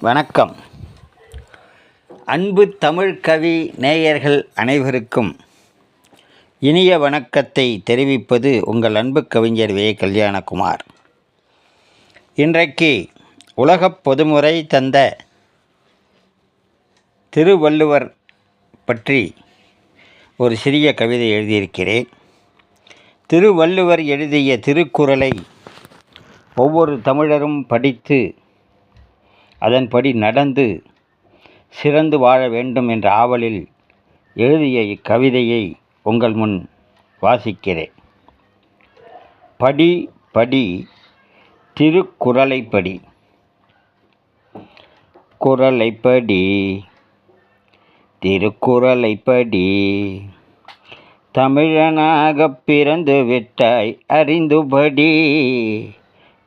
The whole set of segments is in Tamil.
வணக்கம். அன்பு தமிழ் கவி நேயர்கள் அனைவருக்கும் இனிய வணக்கத்தை தெரிவிப்பது உங்கள் அன்பு கவிஞர் வே. கல்யாணகுமார். இன்றைக்கு உலகப் பொதுமுறை தந்த திருவள்ளுவர் பற்றி ஒரு சிறிய கவிதை எழுதியிருக்கிறேன். திருவள்ளுவர் எழுதிய திருக்குறளை ஒவ்வொரு தமிழரும் படித்து அதன்படி நடந்து சிறந்து வாழ வேண்டும் என்ற ஆவலில் எழுதிய இக்கவிதையை உங்கள் முன் வாசிக்கிறேன். படி படி திருக்குறளை படி திருக்குறளைப்படி. படி திருக்குறளை படி தமிழனாகப் பிறந்து விட்டாய் அறிந்துபடி.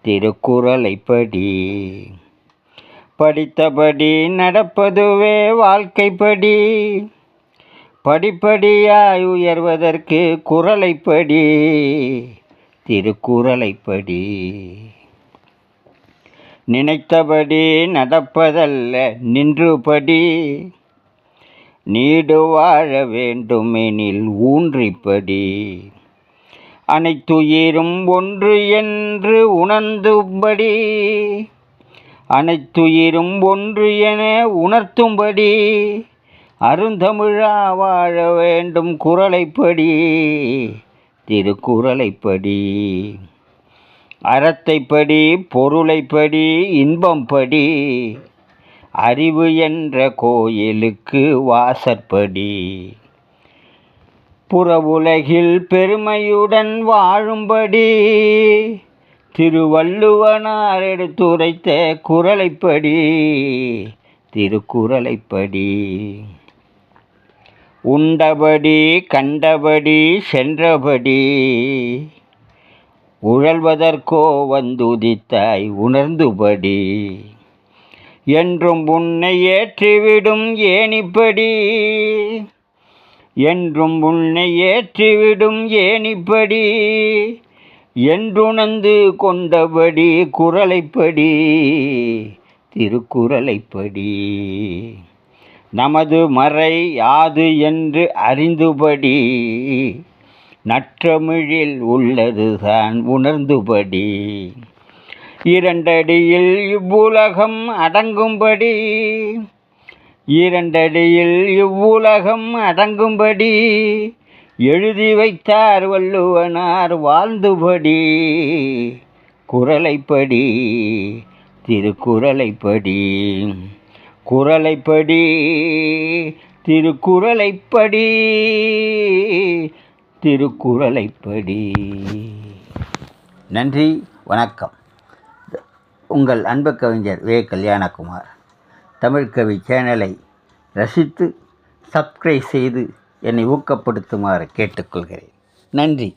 திருக்குறளை படி படித்தபடி நடப்பதுவே வாழ்க்கைப்படி. படிப்படியாய் உயர்வதற்கு குரலைப்படி திருக்குறளைப்படி. நினைத்தபடி நடப்பதல்ல நின்றுபடி. நீடு வாழ வேண்டுமெனில் ஊன்றிப்படி. அனைத்துயிரும் ஒன்று என்று உணர்ந்தும்படி அனைத்துயிரும் ஒன்று என உணர்த்தும்படி அருந்தமிழா வாழ வேண்டும் குறளைப்படி திருக்குறளைப்படி. அறத்தைப்படி பொருளைப்படி இன்பம் படி அறிவு என்ற கோயிலுக்கு வாசற்படி. புறவுலகில் பெருமையுடன் வாழும்படி திருவள்ளுவனார் எடுத்துரைத்த குறளைப்படி திருக்குறளைப்படி. உண்டபடி கண்டபடி சென்றபடி உழல்வதற்கோ வந்துதித்தாய் உணர்ந்துபடி என்றும் உன்னை ஏற்றிவிடும் ஏனிப்படி என்றும் உன்னை ஏற்றிவிடும் ஏனிப்படி என்றுணர்ந்து கொண்டபடி குறளைப்படி திருக்குறளைப்படி. நமது மறை யாது என்று அறிந்துபடி நற்றமிழில் உள்ளதுதான் உணர்ந்துபடி. இரண்டடியில் இவ்வுலகம் அடங்கும்படி இரண்டடியில் இவ்வுலகம் அடங்கும்படி எழுதி வைத்தார் வள்ளுவனார் வாழ்ந்துபடி குறளைப்படி திருக்குறளைப்படி. குறளைப்படி திருக்குறளைப்படி திருக்குறளைப்படி. நன்றி வணக்கம். உங்கள் அன்பு கவிஞர் வே. கல்யாணகுமார். தமிழ்கவி சேனலை ரசித்து சப்ஸ்கிரைப் செய்து என்னை ஊக்கப்படுத்துமாறு கேட்டுக்கொள்கிறேன். நன்றி.